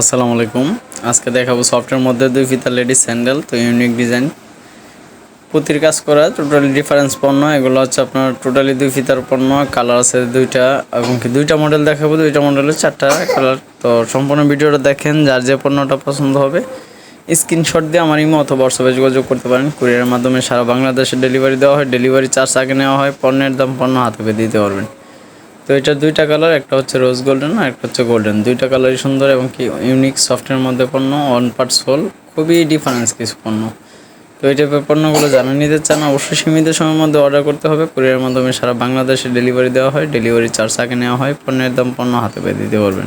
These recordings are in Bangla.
আসসালামু আলাইকুম। আজকে দেখাবো সফটের মধ্যে দুই ফিতা লেডিস স্যান্ডেল, তো ইউনিক ডিজাইন। পুতির কাজ করা, টোটালি ডিফারেন্স পণ্য, এগুলো হচ্ছে আপনার টোটালি দুই ফিতার পণ্য, কালার আছে দুইটা, এবং কি দুইটা মডেল দেখাবো, দুইটা মডেলের চারটা কালার। তো সম্পূর্ণ ভিডিওটা দেখেন, যার যে পণ্যটা পছন্দ হবে, স্ক্রিনশট দিয়ে আমার ইমো অথবা হোয়াটসঅ্যাপে যোগাযোগ করতে পারেন। কুরিয়ারের মাধ্যমে সারা বাংলাদেশে ডেলিভারি দেওয়া হয়, ডেলিভারি চার্জ আগে নেওয়া হয়, পণ্যের দাম, পণ্য হাতে পেয়ে দিতে পারবেন। তো এটা দুইটা কালার একটা হচ্ছে রোজ গোল্ডেন আর একটা হচ্ছে গোল্ডেন দুইটা কালারই সুন্দর এবং কি ইউনিক সফটের মধ্যে পণ্য ওয়ান পার্ট সোল খুবই ডিফারেন্স কিছু পণ্য। তো এই টাইপের পণ্যগুলো জানা নিতে চান, অবশ্যই সীমিত সময়ের মধ্যে অর্ডার করতে হবে। কুরিয়ারের মাধ্যমে সারা বাংলাদেশে ডেলিভারি দেওয়া হয় ডেলিভারি চার্জ আগে নেওয়া হয়, পণ্যের দাম পণ্য হাতে পেয়ে দিতে পারবেন।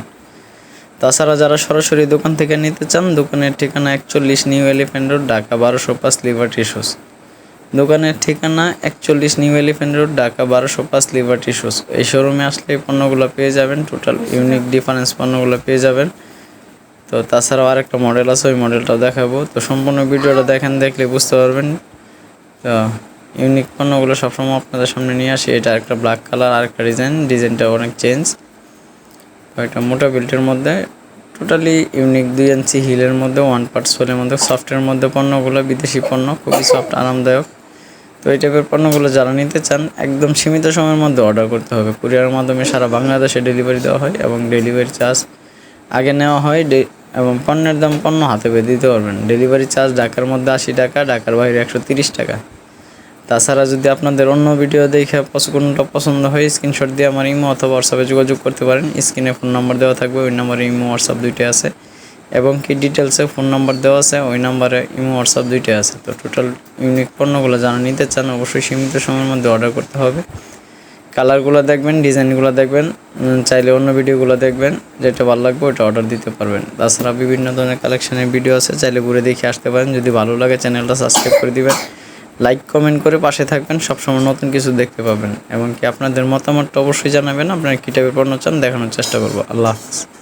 তাছাড়া যারা সরাসরি দোকান থেকে নিতে চান, দোকানের ঠিকানা একচল্লিশ নিউ এলিফ্যান্ট রোড ঢাকা বারোশো পাঁচ লিভার্টি শুস দোকানের ঠিকানা একচল্লিশ নিউ এলিফ্যান্ট রোড, ঢাকা বারোশো পাঁচ লিভার্টি শুস। এই শোরুমে আসলে এই পণ্যগুলো পেয়ে যাবেন টোটাল ইউনিক ডিফারেন্স পণ্যগুলো পেয়ে যাবেন। তো তাছাড়াও আরেকটা মডেল আছে, ওই মডেলটাও দেখাবো। তো সম্পূর্ণ ভিডিওটা দেখেন, দেখলে বুঝতে পারবেন। তো ইউনিক পণ্যগুলো সবসময় আপনাদের সামনে নিয়ে আসি। এটা একটা ব্ল্যাক কালার আরেকটা ডিজাইন ডিজাইনটা অনেক চেঞ্জ একটা মোটা বেল্টের মধ্যে টোটালি ইউনিক দুই ইঞ্চি হিলের মধ্যে ওয়ান পার্ট সোলের মধ্যে সফটের মধ্যে পণ্যগুলো, বিদেশি পণ্য, খুবই সফট আরামদায়ক। তো এই টাইপের পণ্যগুলো যারা নিতে চান, একদম সীমিত সময়ের মধ্যে অর্ডার করতে হবে। কুরিয়ারের মাধ্যমে সারা বাংলাদেশে ডেলিভারি দেওয়া হয় এবং ডেলিভারি চার্জ আগে নেওয়া হয় এবং পণ্যের দাম পণ্য হাতে পেয়ে দিতে পারবেন। ডেলিভারি চার্জ ঢাকার মধ্যে আশি টাকা, ঢাকার বাইরে একশো তিরিশ টাকা। তাছাড়া যদি আপনাদের অন্য ভিডিও দেখে কোনটা পছন্দ হয় স্ক্রিনশট দিয়ে আমার ইমো অথবা হোয়াটসঅ্যাপে যোগাযোগ করতে পারেন। স্ক্রিনে ফোন নাম্বার দেওয়া থাকবে, ওই নাম্বারে ইমো হোয়াটসঅ্যাপ দুইটাই আছে। এবং কি ডিটেলসে ফোন নাম্বার দেওয়া আছে, ওই নাম্বারে ইমো হোয়াটসঅ্যাপ দুইটাই আছে। তো টোটাল ইউনিক পণ্যগুলো যারা নিতে চান, অবশ্যই সীমিত সময়ের মধ্যে অর্ডার করতে হবে। কালারগুলো দেখবেন ডিজাইনগুলো দেখবেন চাইলে অন্য ভিডিওগুলো দেখবেন, যেটা ভালো লাগবে ওটা অর্ডার দিতে পারবেন। তাছাড়া বিভিন্ন ধরনের কালেকশনের ভিডিও আছে, চাইলে ঘুরে দেখে আসতে পারেন। যদি ভালো লাগে চ্যানেলটা সাবস্ক্রাইব করে দিবেন। লাইক কমেন্ট করে পাশে থাকবেন, সবসময় নতুন কিছু দেখতে পাবেন। এবং কি আপনাদের মতামতটা অবশ্যই জানাবেন, আপনারা কী টাইপের পণ্য চান, দেখানোর চেষ্টা করব। আল্লাহ হাফিজ।